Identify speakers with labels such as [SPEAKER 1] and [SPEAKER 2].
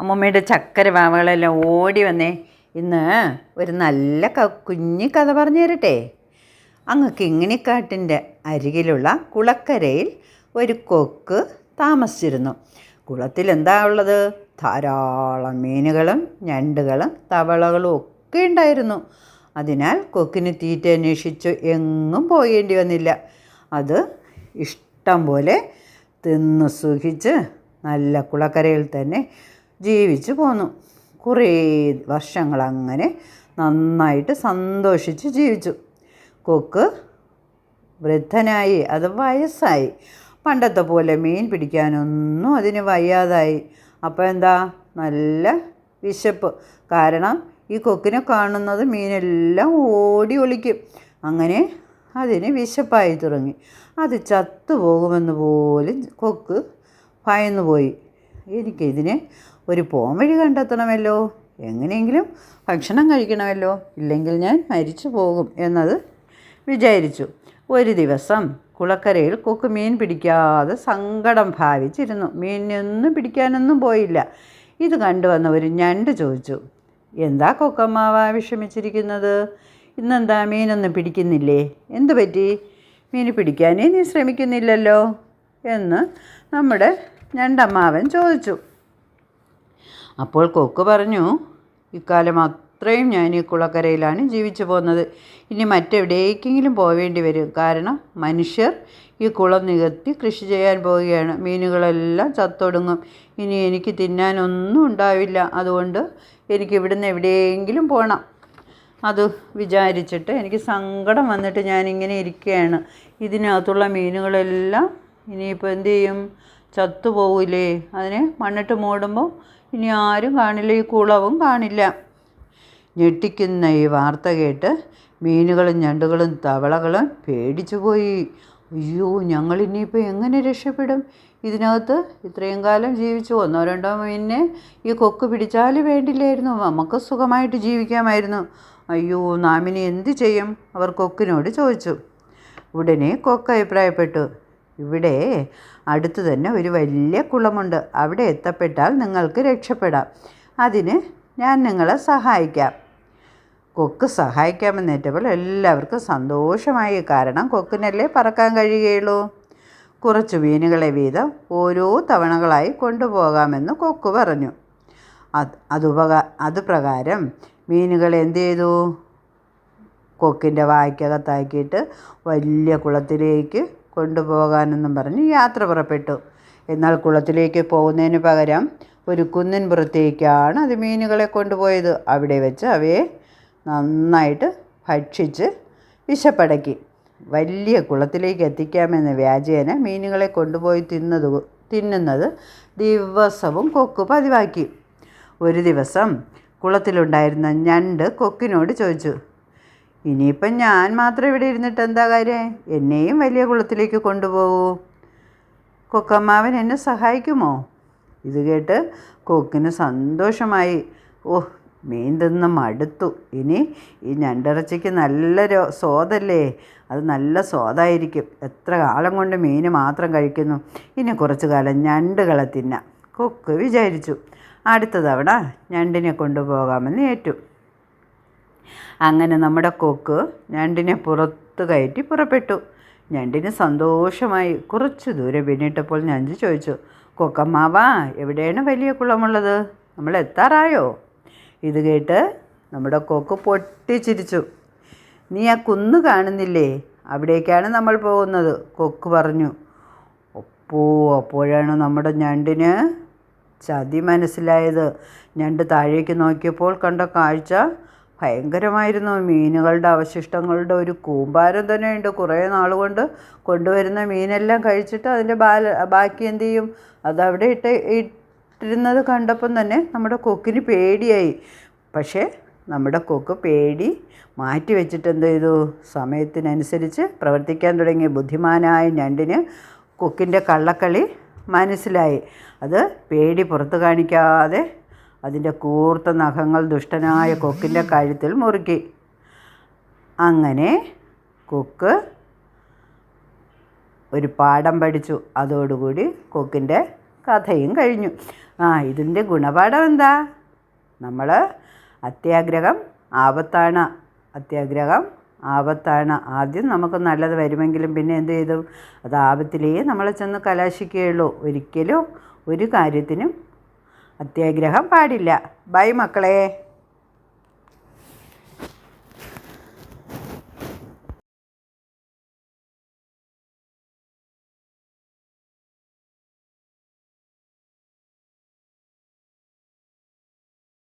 [SPEAKER 1] അമ്മമ്മയുടെ ചക്കര വാവകളെല്ലാം ഓടി വന്നേ. ഇന്ന് ഒരു നല്ല ക കുഞ്ഞി കഥ പറഞ്ഞു തരട്ടെ. അങ്ങ് കിങ്ങിണിക്കാട്ടിന്റെ അരികിലുള്ള കുളക്കരയിൽ ഒരു കൊക്ക് താമസിച്ചിരുന്നു. കുളത്തിൽ എന്താ ഉള്ളത്? ധാരാളം മീനുകളും ഞണ്ടുകളും തവളകളും ഒക്കെ ഉണ്ടായിരുന്നു. അതിനാൽ കൊക്കിന് തീറ്റ അന്വേഷിച്ച് എങ്ങും പോകേണ്ടി വന്നില്ല. അത് ഇഷ്ടം പോലെ തിന്ന് സുഖിച്ച് നല്ല കുളക്കരയിൽ തന്നെ ജീവിച്ചു പോന്നു. കുറേ വർഷങ്ങൾ അങ്ങനെ നന്നായിട്ട് സന്തോഷിച്ച് ജീവിച്ചു. കൊക്ക് വൃദ്ധനായി അത് വയസ്സായി. പണ്ടത്തെ പോലെ മീൻ പിടിക്കാനൊന്നും അതിന് വയ്യാതായി. അപ്പോൾ എന്താ? നല്ല വിശപ്പ്. കാരണം ഈ കൊക്കിനെ കാണുന്നത് മീനെല്ലാം ഓടി ഒളിക്കും. അങ്ങനെ അതിന് വിശപ്പായി തുടങ്ങി. അത് ചത്തുപോകുമെന്ന് പോലും കൊക്ക് ഭയന്നു പോയി എനിക്കിതിന് ഒരു പോം വഴി കണ്ടെത്തണമല്ലോ? എങ്ങനെയെങ്കിലും ഭക്ഷണം കഴിക്കണമല്ലോ? ഇല്ലെങ്കിൽ ഞാൻ മരിച്ചു പോകും എന്നത് വിചാരിച്ചു. ഒരു ദിവസം കുളക്കരയിൽ കൊക്ക് മീൻ പിടിക്കാതെ സങ്കടം ഭാവിച്ചിരുന്നു. മീനിനൊന്നും പിടിക്കാനൊന്നും പോയില്ല. ഇത് കണ്ടുവന്ന ഒരു ഞണ്ട് ചോദിച്ചു. എന്താ കൊക്കമ്മാവ വിഷമിച്ചിരിക്കുന്നത്? ഇന്നെന്താ മീനൊന്നും പിടിക്കുന്നില്ലേ? എന്തു പറ്റി? മീൻ പിടിക്കാനേ നീ ശ്രമിക്കുന്നില്ലല്ലോ? എന്ന് നമ്മുടെ ഞണ്ടമ്മാവൻ ചോദിച്ചു. അപ്പോൾ കൊക്ക് പറഞ്ഞു ഇക്കാലം അത്രയും ഞാൻ ഈ കുളക്കരയിലാണ് ജീവിച്ചു പോകുന്നത്. ഇനി മറ്റെവിടേക്കെങ്കിലും പോവേണ്ടി വരും. കാരണം മനുഷ്യർ ഈ കുളം നികത്തി കൃഷി ചെയ്യാൻ പോവുകയാണ്. മീനുകളെല്ലാം ചത്തൊടുങ്ങും. ഇനി എനിക്ക് തിന്നാനൊന്നും ഉണ്ടാവില്ല. അതുകൊണ്ട് എനിക്ക് ഇവിടുന്ന് എവിടെയെങ്കിലും പോകണം അത് വിചാരിച്ചിട്ട് എനിക്ക് സങ്കടം വന്നിട്ട് ഞാനിങ്ങനെ ഇരിക്കുകയാണ്. ഇതിനകത്തുള്ള മീനുകളെല്ലാം ഇനിയിപ്പോൾ എന്ത് ചെയ്യും? ചത്തുപോകില്ലേ അതിനെ മണ്ണിട്ട് മൂടുമ്പോൾ ഇനി ആരും കാണില്ല ഈ കുളവും കാണില്ല. ഞെട്ടിക്കുന്ന ഈ വാർത്ത കേട്ട് മീനുകളും ഞണ്ടുകളും തവളകളും പേടിച്ചു പോയി. അയ്യോ ഞങ്ങൾ ഇനിയിപ്പോൾ എങ്ങനെ രക്ഷപ്പെടും? ഇതിനകത്ത് ഇത്രയും കാലം ജീവിച്ചു. ഒന്നോ രണ്ടോ മീനിനെ ഈ കൊക്ക് പിടിച്ചാൽ വേണ്ടില്ലായിരുന്നു. നമുക്ക് സുഖമായിട്ട് ജീവിക്കാമായിരുന്നു. അയ്യോ നാമിനി എന്ത് ചെയ്യും? അവർ കൊക്കിനോട് ചോദിച്ചു. ഉടനെ കൊക്ക് അഭിപ്രായപ്പെട്ടു. ഇവിടെ അടുത്ത് തന്നെ ഒരു വലിയ കുളമുണ്ട്. അവിടെ എത്തപ്പെട്ടാൽ നിങ്ങൾക്ക് രക്ഷപ്പെടാം. അതിന് ഞാൻ നിങ്ങളെ സഹായിക്കാം. കൊക്ക് സഹായിക്കാമെന്നേറ്റപ്പോൾ എല്ലാവർക്കും സന്തോഷമായി. കാരണം കൊക്കിനല്ലേ പറക്കാൻ കഴിയുകയുള്ളൂ. കുറച്ച് മീനുകളെ വീതം ഓരോ തവണകളായി കൊണ്ടുപോകാമെന്ന് കൊക്ക് പറഞ്ഞു. അത് അതുപക അതുപ്രകാരം മീനുകൾ എന്ത് ചെയ്തു? കൊക്കിന്റെ വായ്ക്കകത്താക്കിയിട്ട് വലിയ കുളത്തിലേക്ക് കൊണ്ടുപോകാനെന്നും പറഞ്ഞ് യാത്ര പുറപ്പെട്ടു. എന്നാൽ കുളത്തിലേക്ക് പോകുന്നതിന് പകരം ഒരു കുന്നിൻ പുറത്തേക്കാണ് അത് മീനുകളെ കൊണ്ടുപോയത്. അവിടെ വെച്ച് അവയെ നന്നായിട്ട് ഭക്ഷിച്ച് വിശപ്പടക്കി. വലിയ കുളത്തിലേക്ക് എത്തിക്കാമെന്ന വ്യാജേന മീനുകളെ കൊണ്ടുപോയി തിന്നത് തിന്നുന്നത് ദിവസവും കൊക്ക് പതിവാക്കി. ഒരു ദിവസം കുളത്തിലുണ്ടായിരുന്ന ഞണ്ട് കൊക്കിനോട് ചോദിച്ചു ഇനിയിപ്പം ഞാൻ മാത്രം ഇവിടെ ഇരുന്നിട്ട് എന്താ കാര്യം? എന്നെയും വലിയ കുളത്തിലേക്ക് കൊണ്ടുപോകൂ. കൊക്കമ്മാവൻ എന്നെ സഹായിക്കുമോ? ഇത് കേട്ട് കൊക്കിന് സന്തോഷമായി. ഓ മീൻ തിന്ന് മടുത്തു. ഇനി ഈ ഞണ്ടിറച്ചിക്ക് നല്ല സ്വാദല്ലേ? അത് നല്ല സ്വാദായിരിക്കും. എത്ര കാലം കൊണ്ട് മീൻ മാത്രം കഴിക്കുന്നു. ഇനി കുറച്ച് കാലം ഞണ്ടുകളെ തിന്നാം. കൊക്ക് വിചാരിച്ചു. അടുത്ത തവണ ഞണ്ടിനെ കൊണ്ടുപോകാമെന്ന് ഏറ്റു. അങ്ങനെ നമ്മുടെ കൊക്ക് ഞണ്ടിനെ പുറത്ത് കയറ്റി പുറപ്പെട്ടു. ഞണ്ടിന് സന്തോഷമായി കുറച്ച് ദൂരെ പിന്നിട്ടപ്പോൾ ഞണ്ട് ചോദിച്ചു കൊക്കമ്മാവാ എവിടെയാണ് വലിയ കുളമുള്ളത്? നമ്മൾ എത്താറായോ? ഇത് കേട്ട് നമ്മുടെ കൊക്ക് പൊട്ടിച്ചിരിച്ചു. നീ ആ കുന്ന് കാണുന്നില്ലേ? അവിടേക്കാണ് നമ്മൾ പോകുന്നത് കൊക്ക് പറഞ്ഞു. ഒപ്പോ അപ്പോഴാണ് നമ്മുടെ ഞണ്ടിന് ചതി മനസ്സിലായത്. ഞണ്ട് താഴേക്ക് നോക്കിയപ്പോൾ കണ്ട കാഴ്ച ഭയങ്കരമായിരുന്നു. മീനുകളുടെ അവശിഷ്ടങ്ങളുടെ ഒരു കൂമ്പാരം തന്നെയുണ്ട്. കുറേ നാൾ കൊണ്ട് കൊണ്ടുവരുന്ന മീനെല്ലാം കഴിച്ചിട്ട് അതിന്റെ ബാല ബാക്കി എന്ത് ചെയ്യും? അതവിടെ ഇട്ട് ഇട്ടിരുന്നത് കണ്ടപ്പം തന്നെ നമ്മുടെ കൊക്കിന് പേടിയായി. പക്ഷേ നമ്മുടെ കൊക്ക് പേടി മാറ്റി വെച്ചിട്ട് എന്ത് ചെയ്തു? സമയത്തിനനുസരിച്ച് പ്രവർത്തിക്കാൻ തുടങ്ങിയ ബുദ്ധിമാനായ ഞണ്ടിന് കൊക്കിന്റെ കള്ളക്കളി മനസ്സിലായി. അത് പേടി പുറത്ത് കാണിക്കാതെ അതിന്റെ കൂർത്ത നഖങ്ങൾ ദുഷ്ടനായ കൊക്കിന്റെ കഴുത്തിൽ മുറുക്കി. അങ്ങനെ കൊക്ക് ഒരു പാഠം പഠിച്ചു. അതോടുകൂടി കൊക്കിന്റെ കഥയും കഴിഞ്ഞു. ആ ഇതിന്റെ ഗുണപാഠം എന്താ? നമ്മൾ അത്യാഗ്രഹം ആപത്താണ്. അത്യാഗ്രഹം ആപത്താണ്. ആദ്യം നമുക്ക് നല്ലത് വരുമെങ്കിലും പിന്നെ എന്ത് ചെയ്തു? അത് ആപത്തിലേ നമ്മളെ ചെന്ന് കലാശിക്കുകയുള്ളൂ. ഒരിക്കലും ഒരു കാര്യത്തിനും അത്യാഗ്രഹം പാടില്ല. ബൈ മക്കളെ.